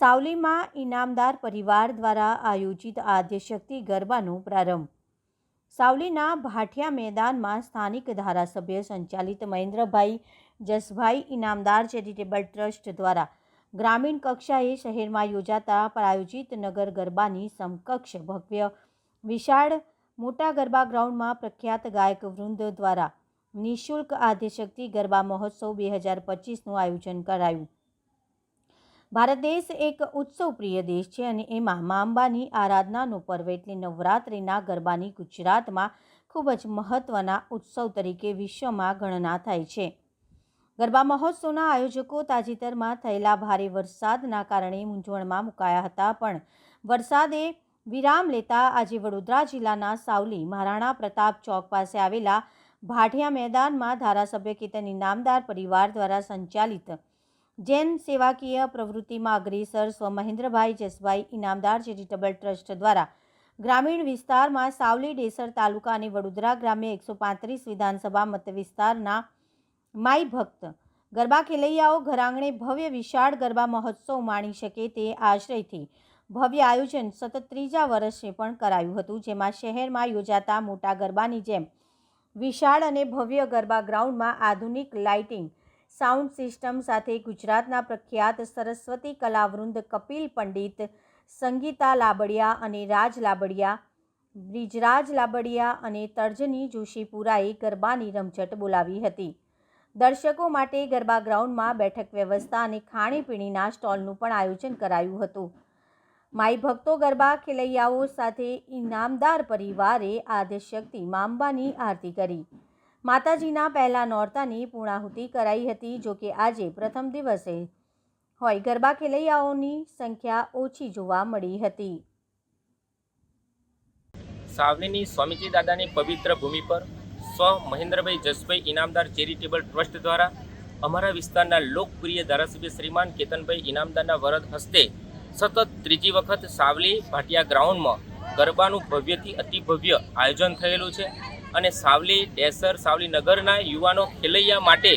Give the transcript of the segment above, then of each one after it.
સાવલીમાં ઇનામદાર પરિવાર દ્વારા આયોજિત આદ્યશક્તિ ગરબાનો પ્રારંભ. સાવલીના ભાઠિયા મેદાનમાં સ્થાનિક ધારાસભ્ય સંચાલિત મહેન્દ્રભાઈ જસભાઈ ઇનામદાર ચેરિટેબલ ટ્રસ્ટ દ્વારા ગ્રામીણ કક્ષાએ શહેરમાં યોજાતા પ્રાયોજિત નગર ગરબાની સમકક્ષ ભવ્ય, વિશાળ, મોટા ગરબા ગ્રાઉન્ડમાં પ્રખ્યાત ગાયક વૃંદ દ્વારા નિઃશુલ્ક આદ્યશક્તિ ગરબા મહોત્સવ બે હજાર પચીસનું આયોજન કરાયું. ભારત દેશ એક ઉત્સવ પ્રિય દેશ છે અને એમાં મા અંબાની આરાધનાનો પર્વ એટલે નવરાત્રિના ગરબાની ગુજરાતમાં ખૂબ જ મહત્ત્વના ઉત્સવ તરીકે વિશ્વમાં ગણના થાય છે. ગરબા મહોત્સવના આયોજકો તાજેતરમાં થયેલા ભારે વરસાદના કારણે મૂંઝવણમાં મુકાયા હતા પણ વરસાદે વિરામ લેતા આજે વડોદરા જિલ્લાના સાવલી, મહારાણા પ્રતાપ ચોક પાસે આવેલા ભાટિયા મેદાનમાં ધારાસભ્ય કેતન ઇનામદાર પરિવાર દ્વારા સંચાલિત જૈન સેવાકીય પ્રવૃત્તિમાં અગ્રેસર સ્વ મહેન્દ્રભાઈ જસભાઈ ઇનામદાર ચેરિટેબલ ટ્રસ્ટ દ્વારા ગ્રામીણ વિસ્તારમાં સાવલી ડેસર તાલુકા અને વડોદરા ગ્રામ્ય એકસો પાંત્રીસ વિધાનસભા મત વિસ્તારના માઈ ભક્ત ગરબા ખેલૈયાઓ ઘરાંગણે ભવ્ય વિશાળ ગરબા મહોત્સવ માણી શકે તે આશ્રયથી ભવ્ય આયોજન સતત ત્રીજા વર્ષે પણ કરાયું હતું, જેમાં શહેરમાં યોજાતા મોટા ગરબાની જેમ વિશાળ અને ભવ્ય ગરબા ગ્રાઉન્ડમાં આધુનિક લાઇટિંગ સાઉન્ડ સિસ્ટમ સાથે ગુજરાતના પ્રખ્યાત સરસ્વતી કલાવૃંદ કપિલ પંડિત, સંગીતા લાબડિયા અને રાજ લાબડિયા, બ્રિજરાજ લાબડિયા અને તર્જની જોશીપુરાએ ગરબાની રમઝટ બોલાવી હતી. દર્શકો માટે ગરબા ગ્રાઉન્ડમાં બેઠક વ્યવસ્થા અને ખાણીપીણીના સ્ટોલનું પણ આયોજન કરાયું હતું. માઈ ભક્તો ગરબા ખેલૈયાઓ સાથે ઇનામદાર પરિવારે આદ્યશક્તિ માંબાની આરતી કરી. માતાજીના પહેલા નોરતાની પૂર્ણાહુતિ કરાઈ હતી, જો કે આજે પ્રથમ દિવસે હોય ગરબા ખેલૈયાઓની સંખ્યા ઓછી જોવા મળી હતી. સાવલીની સ્વામીજી દાદાની પવિત્ર ભૂમિ પર સ્વ મહેન્દ્રભાઈ જસભાઈ ઇનામદાર ચેરિટેબલ ટ્રસ્ટ દ્વારા અમારા વિસ્તારના લોકપ્રિય ધારાસભ્ય શ્રીમાન કેતનભાઈ ઇનામદારના વરદ હસ્તે સતત ત્રીજી વખત સાવલી ભાટિયા ગ્રાઉન્ડમાં ગરબાનું ભવ્યથી અતિ ભવ્ય આયોજન થયેલું છે. અને સાવલી ડેસર, સાવલી નગરના યુવાનો ખેલૈયા માટે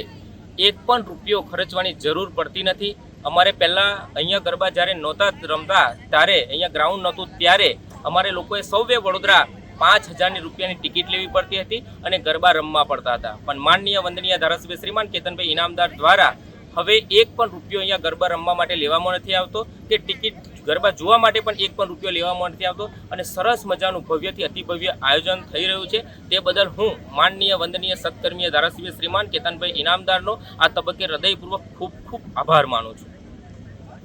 એક પણ રૂપિયો ખર્ચવાની જરૂર પડતી નથી. અમારે પહેલાં અહીંયા ગરબા જ્યારે નહોતા રમતા, ત્યારે અહીંયા ગ્રાઉન્ડ નહોતું, ત્યારે અમારે લોકોએ સૌએ વડોદરા પાંચ હજારની રૂપિયાની ટિકિટ લેવી પડતી હતી અને ગરબા રમવા પડતા હતા. પણ માનનીય વંદનીય ધારાસભ્ય શ્રીમાન કેતનભાઈ ઇનામદાર દ્વારા હવે એક પણ રૂપિયો અહીંયા ગરબા રમવા માટે લેવામાં નથી આવતો. કે ટિકિટ ગરબા જોવા માટે પણ એક પણ રૂપિયો લેવામાં નથી આવતો અને સરસ મજાનું ભવ્યથી અતિભવ્ય આયોજન થઈ રહ્યું છે. તે બદલ હું માનનીય, વંદનીય સત્કર્મીય ધારાસભ્ય શ્રીમાન કેતનભાઈ ઇનામદારનો આ તબક્કે હૃદયપૂર્વક ખૂબ ખૂબ આભાર માનું છું.